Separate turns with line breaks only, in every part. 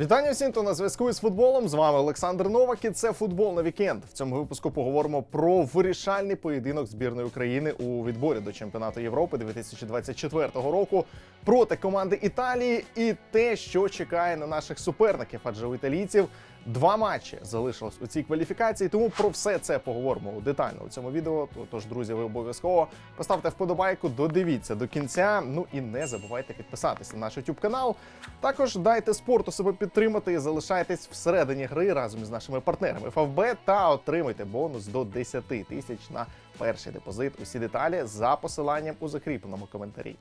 Вітання всім, хто на зв'язку із футболом. З вами Олександр Новак і це футбол на вікенд. В цьому випуску поговоримо про вирішальний поєдинок збірної України у відборі до чемпіонату Європи 2024 року проти команди Італії і те, що чекає на наших суперників, адже у італійців два матчі залишилось у цій кваліфікації. Тому про все це поговоримо детально у цьому відео. Тож, друзі, ви обов'язково поставте вподобайку, додивіться до кінця. Ну і не забувайте підписатися на наш YouTube канал. Також дайте спорту себе підтримати і залишайтесь всередині гри разом із нашими партнерами ФАВБ та отримайте бонус до 10 тисяч на перший депозит. Усі деталі за посиланням у закріпленому коментарі.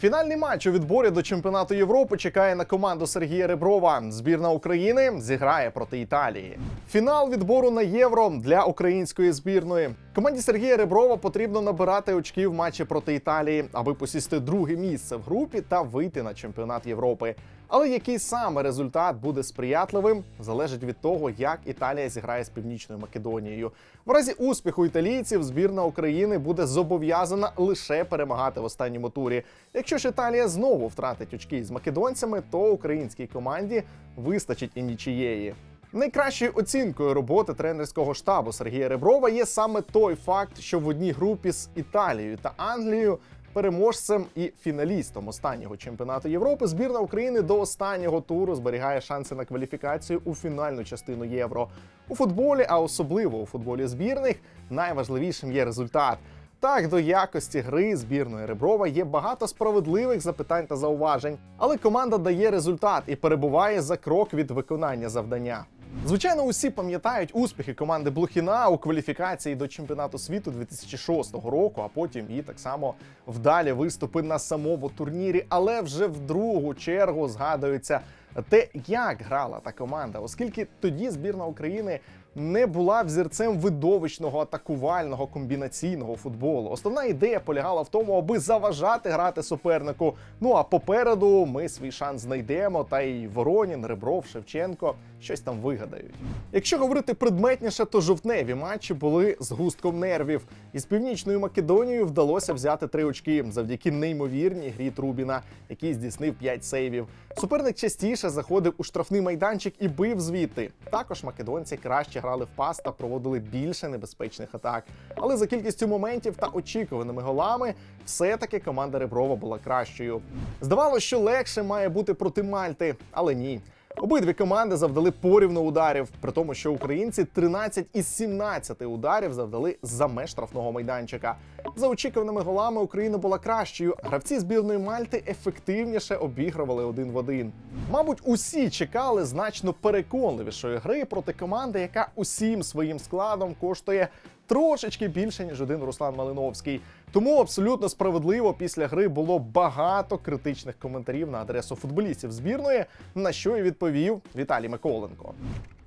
Фінальний матч у відборі до чемпіонату Європи чекає на команду Сергія Реброва. Збірна України зіграє проти Італії. Фінал відбору на євро для української збірної. Команді Сергія Реброва потрібно набирати очки в матчі проти Італії, аби посісти друге місце в групі та вийти на чемпіонат Європи. Але який саме результат буде сприятливим, залежить від того, як Італія зіграє з Північною Македонією. В разі успіху італійців збірна України буде зобов'язана лише перемагати в останньому турі. Якщо ж Італія знову втратить очки з македонцями, то українській команді вистачить і нічієї. Найкращою оцінкою роботи тренерського штабу Сергія Реброва є саме той факт, що в одній групі з Італією та Англією переможцем і фіналістом останнього чемпіонату Європи збірна України до останнього туру зберігає шанси на кваліфікацію у фінальну частину євро. У футболі, а особливо у футболі збірних, найважливішим є результат. Так, до якості гри збірної Реброва є багато справедливих запитань та зауважень, але команда дає результат і перебуває за крок від виконання завдання. Звичайно, усі пам'ятають успіхи команди Блохіна у кваліфікації до чемпіонату світу 2006 року, а потім і так само вдалі виступи на самому турнірі. Але вже в другу чергу згадується те, як грала та команда, оскільки тоді збірна України не була взірцем видовищного атакувального комбінаційного футболу. Основна ідея полягала в тому, аби заважати грати супернику. Ну а попереду ми свій шанс знайдемо, та й Воронін, Ребров, Шевченко щось там вигадають. Якщо говорити предметніше, то жовтневі матчі були з густком нервів. Із північною Македонією вдалося взяти три очки завдяки неймовірній грі Трубіна, який здійснив 5 сейвів. Суперник частіше заходив у штрафний майданчик і бив звідти. Також македонці краще грали в пас та проводили більше небезпечних атак. Але за кількістю моментів та очікуваними голами, все-таки команда Реброва була кращою. Здавалося, що легше має бути проти Мальти, але ні. Обидві команди завдали порівну ударів, при тому, що українці 13 із 17 ударів завдали за меж штрафного майданчика. За очікуваними голами Україна була кращою. Гравці збірної Мальти ефективніше обігрували один в один. Мабуть, усі чекали значно переконливішої гри проти команди, яка усім своїм складом коштує трошечки більше ніж один Руслан Малиновський. Тому абсолютно справедливо після гри було багато критичних коментарів на адресу футболістів збірної, на що і відповів Віталій Миколенко.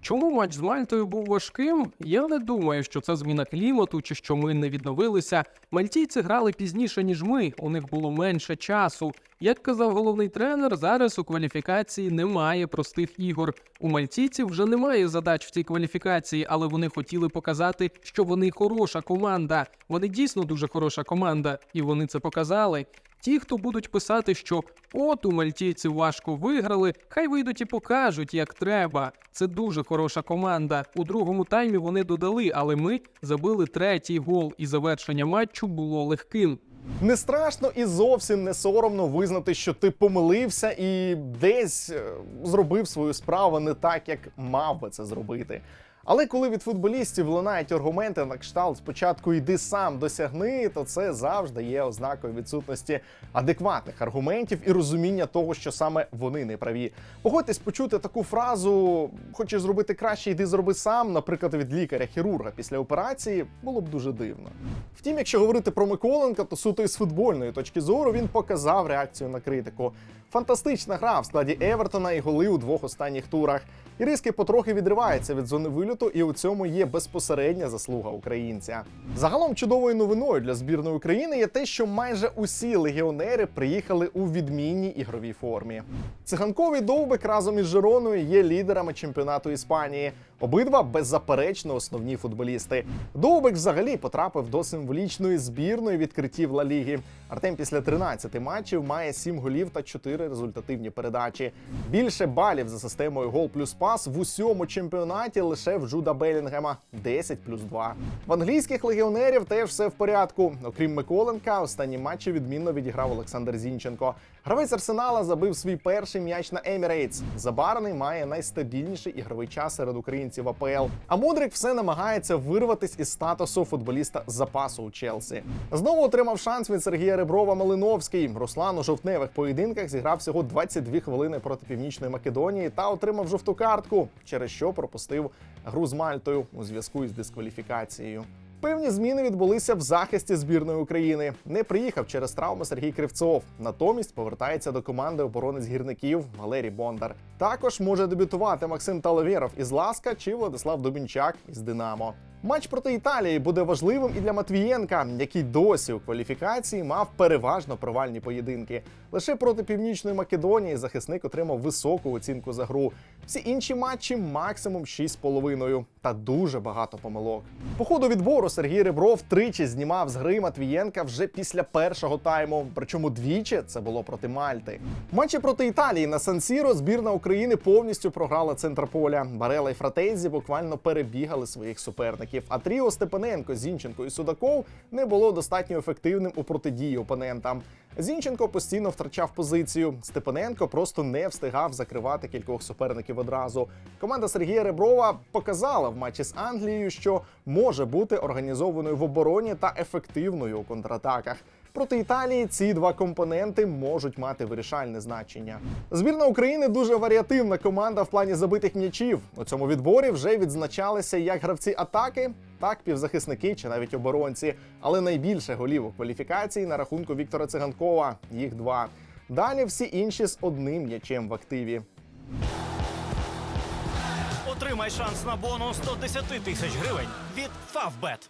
Чому матч з Мальтою був важким? Я не думаю, що це зміна клімату чи що ми не відновилися. Мальтійці грали пізніше, ніж ми. У них було менше часу. Як казав головний тренер, зараз у кваліфікації немає простих ігор. У мальтійців вже немає задач в цій кваліфікації, але вони хотіли показати, що вони хороша команда. Вони дійсно дуже хороша команда, і вони це показали. Ті, хто будуть писати, що от у мальтійців важко виграли, хай вийдуть і покажуть, як треба. Це дуже хороша команда. У другому таймі вони додали, але ми забили третій гол, і завершення матчу було легким.
Не страшно і зовсім не соромно визнати, що ти помилився і десь е, зробив свою справу не так, як мав би це зробити. Але коли від футболістів лунають аргументи на кшталт спочатку йди сам досягни, то це завжди є ознакою відсутності адекватних аргументів і розуміння того, що саме вони не праві. Погодьтесь почути таку фразу: хочеш зробити краще, йди зроби сам, наприклад, від лікаря-хірурга після операції, було б дуже дивно. Втім, якщо говорити про Миколенка, то суто із футбольної точки зору він показав реакцію на критику. Фантастична гра в складі Евертона і голи у двох останніх турах. Іриски потрохи відривається від зони вильоту виліту, і у цьому є безпосередня заслуга українця. Загалом чудовою новиною для збірної України є те, що майже усі легіонери приїхали у відмінній ігровій формі. Циганковий довбик разом із Жироною є лідерами чемпіонату Іспанії. Обидва беззаперечно основні футболісти. Довбик взагалі потрапив до символічної збірної відкриттів Ла Ліги. Артем після 13 матчів має 7 голів та 4 результативні передачі. Більше балів за системою гол плюс пас в усьому чемпіонаті лише в Джуда Белінгема 10 плюс 2. В англійських легіонерів теж все в порядку. Окрім Миколенка, останні матчі відмінно відіграв Олександр Зінченко. Гравець Арсенала забив свій перший м'яч на Емірейтс. Забарний має найстабільніший ігровий час серед українців АПЛ. А Мудрик все намагається вирватись із статусу футболіста запасу у Челсі. Знову отримав шанс від Сергія Реброва Малиновський. Руслан у жовтневих поєдинках зіграв всього 22 хвилини проти Північної Македонії та отримав жовту картку, через що пропустив гру з Мальтою у зв'язку із дискваліфікацією. Певні зміни відбулися в захисті збірної України. Не приїхав через травму Сергій Кривцов. Натомість повертається до команди оборонець гірників Валерій Бондар. Також може дебютувати Максим Талавєров із Ласка чи Владислав Дубінчак із Динамо. Матч проти Італії буде важливим і для Матвієнка, який досі у кваліфікації мав переважно провальні поєдинки. Лише проти північної Македонії захисник отримав високу оцінку за гру. Всі інші матчі максимум 6,5 та дуже багато помилок. По ходу відбору Сергій Ребров тричі знімав з гри Матвієнка вже після першого тайму. Причому двічі це було проти Мальти. Матчі проти Італії на Сан-Сіро збірна України повністю програла центр поля. Барела і Фратезі буквально перебігали своїх суперників. А тріо Степаненко, Зінченко і Судаков не було достатньо ефективним у протидії опонентам. Зінченко постійно втрачав позицію. Степаненко просто не встигав закривати кількох суперників одразу. Команда Сергія Реброва показала в матчі з Англією, що може бути організованою в обороні та ефективною у контратаках. Проти Італії ці два компоненти можуть мати вирішальне значення. Збірна України дуже варіативна команда в плані забитих м'ячів. У цьому відборі вже відзначалися як гравці атаки, так півзахисники чи навіть оборонці. Але найбільше голів у кваліфікації на рахунку Віктора Циганкова їх два. Далі всі інші з одним м'ячем в активі.
Отримай шанс на бонус 110 тисяч гривень від Favbet.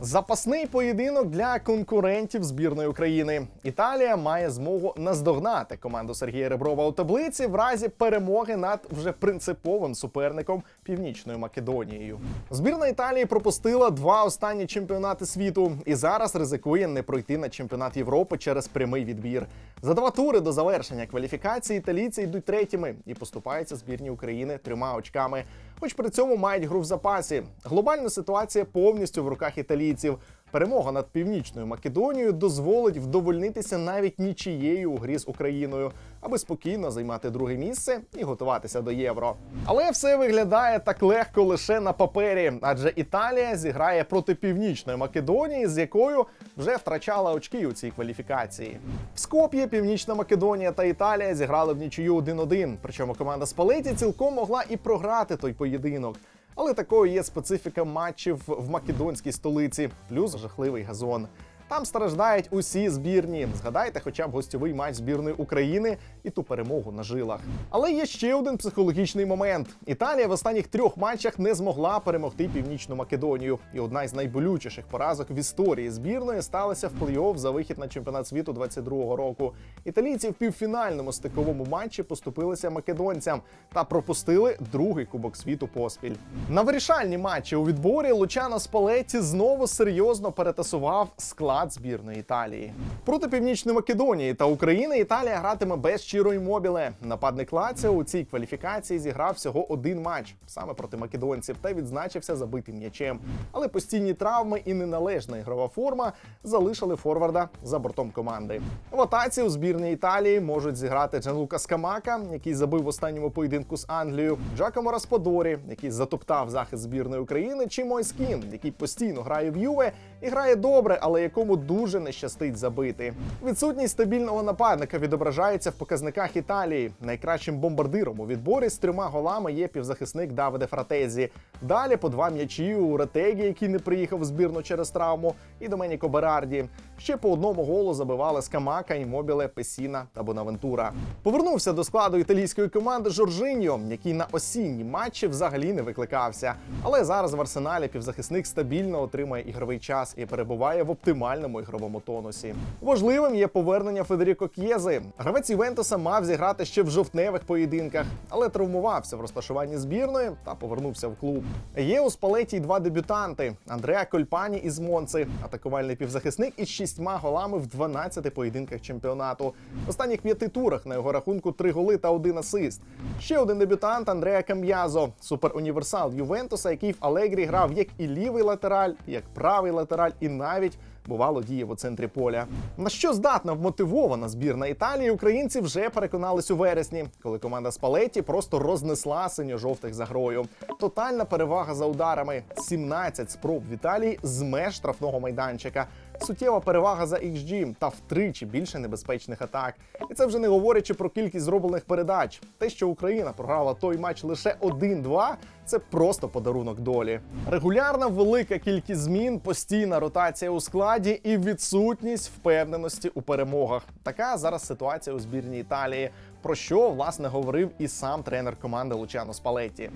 Запасний поєдинок для конкурентів збірної України. Італія має змогу наздогнати команду Сергія Реброва у таблиці в разі перемоги над вже принциповим суперником Північною Македонією. Збірна Італії пропустила два останні чемпіонати світу і зараз ризикує не пройти на чемпіонат Європи через прямий відбір. За два тури до завершення кваліфікації італійці йдуть третіми і поступаються збірні України трьома очками. Хоч при цьому мають гру в запасі. Глобальна ситуація повністю в руках італійців. Перемога над північною Македонією дозволить вдовольнитися навіть нічією у грі з Україною, аби спокійно займати друге місце і готуватися до євро. Але все виглядає так легко лише на папері, адже Італія зіграє проти північної Македонії, з якою вже втрачала очки у цій кваліфікації. В Скоп'ї Північна Македонія та Італія зіграли в нічию 1-1, Причому команда Спалеті цілком могла і програти той поєдинок. Але такою є специфіка матчів в македонській столиці, плюс жахливий газон. Там страждають усі збірні. Згадайте, хоча б гостьовий матч збірної України і ту перемогу на жилах. Але є ще один психологічний момент: Італія в останніх трьох матчах не змогла перемогти північну Македонію. І одна із найболючіших поразок в історії збірної сталася в плей-офф за вихід на чемпіонат світу 22-го року. Італійці в півфінальному стиковому матчі поступилися македонцям та пропустили другий кубок світу поспіль. На вирішальні матчі у відборі Лучано Спалетті знову серйозно перетасував склад збірної Італії. Проти Північної Македонії та України Італія гратиме без Чіро Іммобіле. Нападник Лаціо у цій кваліфікації зіграв всього один матч саме проти македонців та відзначився забитим м'ячем. Але постійні травми і неналежна ігрова форма залишили форварда за бортом команди. В атаці у збірній Італії можуть зіграти Джанлука Скамака, який забив в останньому поєдинку з Англією, Джакомо Расподорі, який затоптав захист збірної України, чи Мойскін, який постійно грає в Юве і грає добре, але якому якому дуже не щастить забити. Відсутність стабільного нападника відображається в показниках Італії. Найкращим бомбардиром у відборі з трьома голами є півзахисник Давиде Фратезі. Далі по два м'ячі у Ретегі, який не приїхав в збірну через травму, і Доменіко Берарді. Ще по одному голу забивали Скамака, Імобіле, Песіна та Бонавентура. Повернувся до складу італійської команди Жоржиньо, який на осінні матчі взагалі не викликався. Але зараз в арсеналі півзахисник стабільно отримує ігровий час і перебуває в оптимальному ігровому тонусі. Важливим є повернення Федеріко К'єзи. Гравець Івентуса мав зіграти ще в жовтневих поєдинках, але травмувався в розташуванні збірної та повернувся в клуб. Є у спалеті два дебютанти: Андреа Кольпані із Монци, атакувальний півзахисник із шістьма голами в 12 поєдинках чемпіонату. В останніх п'яти турах на його рахунку три голи та один асист. Ще один дебютант Андреа Кам'язо, суперуніверсал Ювентуса, який в Алегрі грав як і лівий латераль, як правий латераль, і навіть бувало діє в центрі поля. На що здатна вмотивована збірна Італії, українці вже переконались у вересні, коли команда Спалеті просто рознесла синьо-жовтих за грою. Тотальна перевага за ударами: 17 спроб в Італії з меж штрафного майданчика. Суттєва перевага за XG та втричі більше небезпечних атак. І це вже не говорячи про кількість зроблених передач. Те, що Україна програла той матч лише 1-2, це просто подарунок долі. Регулярна велика кількість змін, постійна ротація у складі і відсутність впевненості у перемогах. Така зараз ситуація у збірній Італії. Про що власне говорив і сам тренер команди Лучано Спалетті.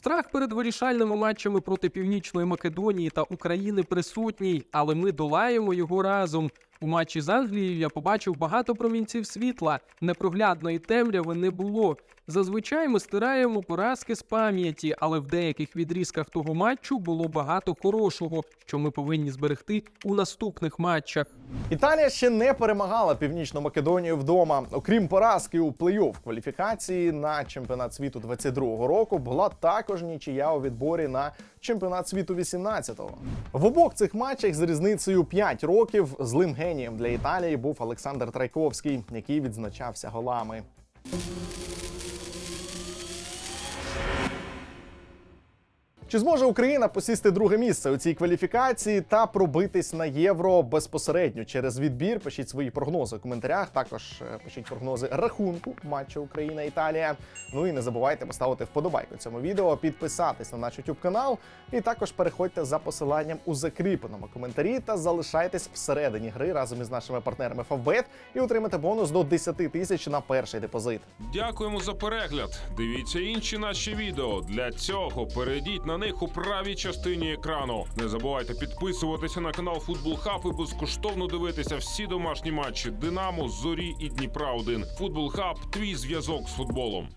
Страх перед вирішальними матчами проти Північної Македонії та України присутній, але ми долаємо його разом. У матчі з Англією я побачив багато промінців світла. Непроглядної темряви не було. Зазвичай ми стираємо поразки з пам'яті, але в деяких відрізках того матчу було багато хорошого, що ми повинні зберегти у наступних матчах.
Італія ще не перемагала Північну Македонію вдома. Окрім поразки у плей-офф кваліфікації на чемпіонат світу 22-го року, була також нічия у відборі на чемпіонат світу 18-го. В обох цих матчах з різницею 5 років злим генієм для Італії був Олександр Трайковський, який відзначався голами. Чи зможе Україна посісти друге місце у цій кваліфікації та пробитись на євро безпосередньо через відбір? Пишіть свої прогнози у коментарях. Також е, пишіть прогнози рахунку матчу Україна-Італія. Ну і не забувайте поставити вподобайку цьому відео, підписатись на наш YouTube канал. І також переходьте за посиланням у закріпленому коментарі та залишайтесь всередині гри разом із нашими партнерами Favbet і отримайте бонус до 10 тисяч на перший депозит.
Дякуємо за перегляд. Дивіться інші наші відео. Для цього перейдіть на них у правій частині екрану. Не забувайте підписуватися на канал Футбол Хаб і безкоштовно дивитися всі домашні матчі Динамо, Зорі і Дніпра 1 Футбол Хаб твій зв'язок з футболом.